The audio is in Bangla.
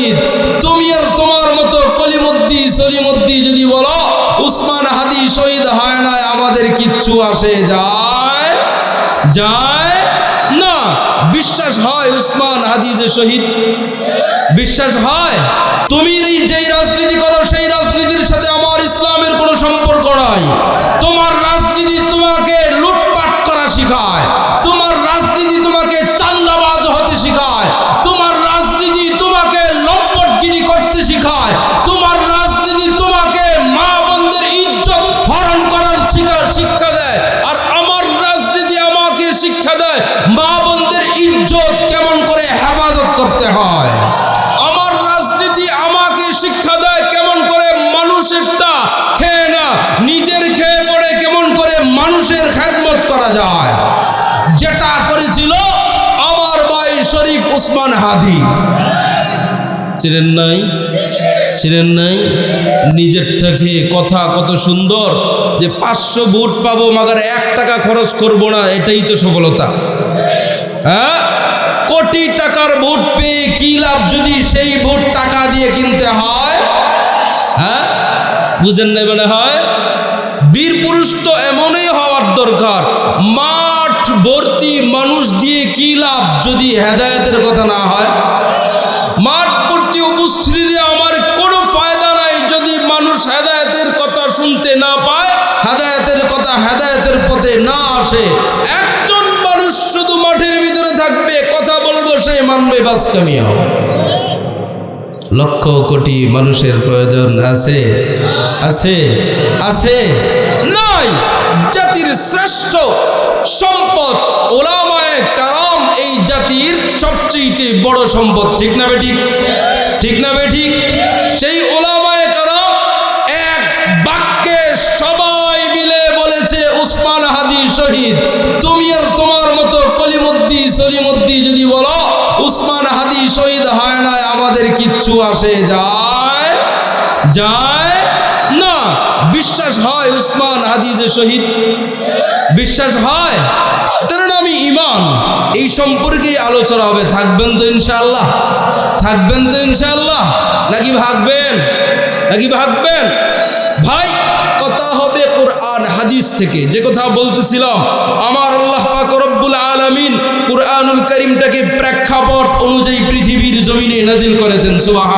শহীদ। তুমি আর তোমার মতো কলিমদ্দি সলিমদ্দি যদি বলো, উসমান হাদি শহীদ হয় না, আমাদের কিচ্ছু আসে, যায়? যায়? না। বিশ্বাস হয় উসমান হাদি যে শহীদ? বিশ্বাস হয়? তুমি যেই রাজনীতি করো, সেই করতে হয়। আমার রাজনীতি আমাকে শিক্ষা দেয় কেমন করে মানুষেরটা খেয়ে না, নিজের খেয়ে পড়ে কেমন করে মানুষের খেদমত করা যায়। যেটা করেছিল আমার ভাই শরীফ উসমান হাদি। চিনেন নাই? চিনেন নাই? নিজেরটাকে কথা কত সুন্দর যে পাঁচশো ভোট পাবো, মাগার এক টাকা খরচ করব না, এটাই তো সফলতা। হ্যাঁ? কোটি টাকার ভোট পেয়ে কি লাভ যদি সেই ভোট টাকা দিয়ে কিনতে হয়? হ্যাঁ? বুঝেন না মনে হয়? বীর পুরুষ তো এমনই হওয়ার দরকার। মাঠ ভর্তি মানুষ দিয়ে কি লাভ যদি হেদায়তের কথা না হয়? মাঠ ভর্তি উপস্থিতি দিয়ে আমার কোনো ফায়দা নাই যদি মানুষ হেদায়তের কথা শুনতে না পায়, হেদায়তের কথা হেদায়তের পথে না আসে। একজন মানুষ শুধু মাঠের ভিতরে থাকবে বাস লক্ষ কোটি মানুষের প্রয়োজন আছে আছে আছে, নাই। জাতির শ্রেষ্ঠ সম্পদ, ওলামায়ে কারাম এই জাতির সবচেয়ে বড় সম্পদ, ঠিক না বেঠিক ঠিক? না বেঠিক সেই ওলামায়ে কারাম এক বাক্যে সবাই মিলে বলেছে, উসমান হাদি শহীদ না আমাদের কিচ্ছু আসে, যায় যায় না। বিশ্বাস হয় উসমান হাদিজে শহীদ বিশ্বাস হয়? তার নামই ইমান এই সম্পর্কেই আলোচনা হবে। থাকবেন তো ইনশাআল্লাহ? থাকবেন তো ইনশাআল্লাহ? নাকি ভাগবেন? নাকি ভাগবেন? ভাই, কথা হবে কোরআন, হাদিস থেকে। যে কথা বলতেছিলাম, আমার আল্লাহ পাক রব্বুল আলামিন নাজিল করেছেন সুবাহ